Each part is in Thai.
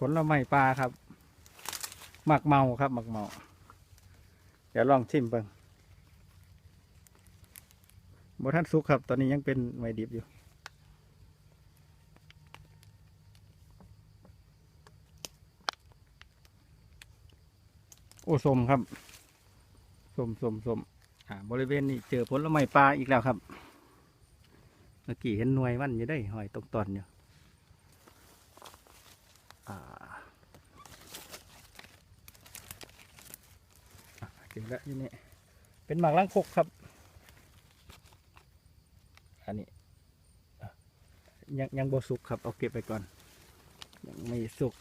ผลไม้ปลาครับหมักเมาครับหมักเมา เดี๋ยวลองชิมเบิ่งบท่านสุกครับ ตอนนี้ยังเป็นไม้ดิบอยู่ โอ้สมครับสมสมสมอ่า บริเวณนี้เจอผลไม้ปลาอีกแล้วครับ เมื่อกี้เห็นหน่วยมันอยู่ได้หอยตรงตอนอยู่ อะเก็บแล้วอยู่นี่เป็นหมากล้างคกครับ อันนี้ ยังยังบสุกครับ เอาเก็บไปก่อน ยังไม่สุก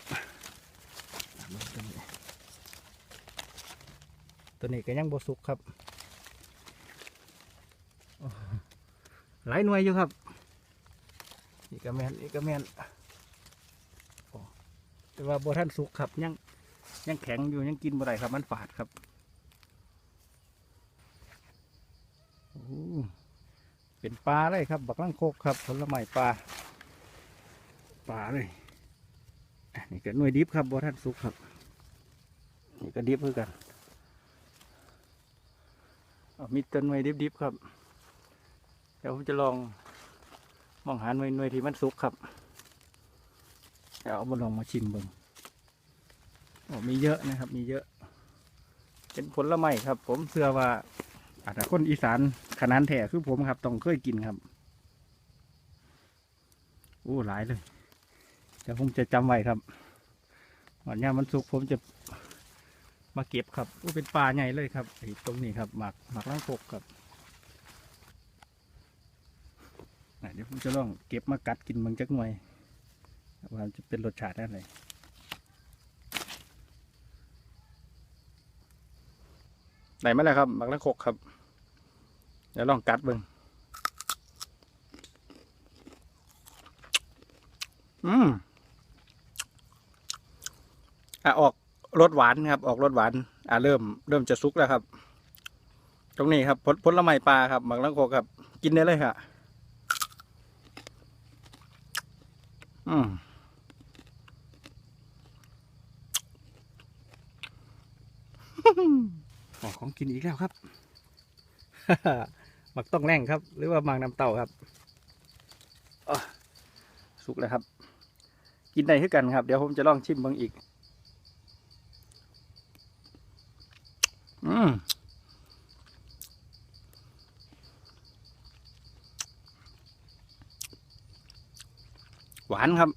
ตัวนี้ตัวนี้ก็ยังบสุกครับหลายหน่วยอยู่ครับนี่ก็แมนนี่ก็แมนแต่ว่าบ่ท่านสุกครับยังยังแข็งอยู่ยังกินบ่ได้ครับมันฝาดครับโอ้ เป็นปลาเลยครับ บักลังโคกครับผลไม้ปลาปลาเลยนี่ก็หน่วยดิบครับบ่ท่านสุกครับนี่ก็ดิบเพื่อกันมีต้นหน่วยดิบๆครับ เดี๋ยวผมจะลองมองหาหน่วยหน่วยที่มันสุกครับเดี๋ยวเอามาลองมาชิมบิ่งมีเยอะนะครับ มีเยอะ เป็นผลไม้ครับ ผมเชื่อว่า อาจจะคนอีสานขนาดแท้คือผมครับ ต้องเคยกินครับ โอ้หลายเลยเดี๋ยวผมจะจำไว้ครับวันนี้มันสุกผมจะมาเก็บครับโอ้เป็นปลาใหญ่เลยครับตรงนี้ครับหมักหมักล่างกกครับเดี๋ยวผมจะลองเก็บมากัดกินบางจักหน่วยว่ามจะเป็นรสชาติอะไรไหนมาแล้วครับหมักละคกครับ เดี๋ยวลองกัดเบิ่งอืมอะออกรสหวานครับ ออกรสหวาน อะเริ่มเริ่มจะสุกแล้วครับ ตรงนี้ครับผลผลไม้ปลาครับหมักละคกครับ กินได้เลยค่ะอืมออกของกินอีกแล้วครับ หมักต้องแรงครับ หรือว่าหมักน้ำเต่าครับสุกแล้วครับ กินได้คือกันครับ เดี๋ยวผมจะลองชิมบางอีก อืมหวานครับ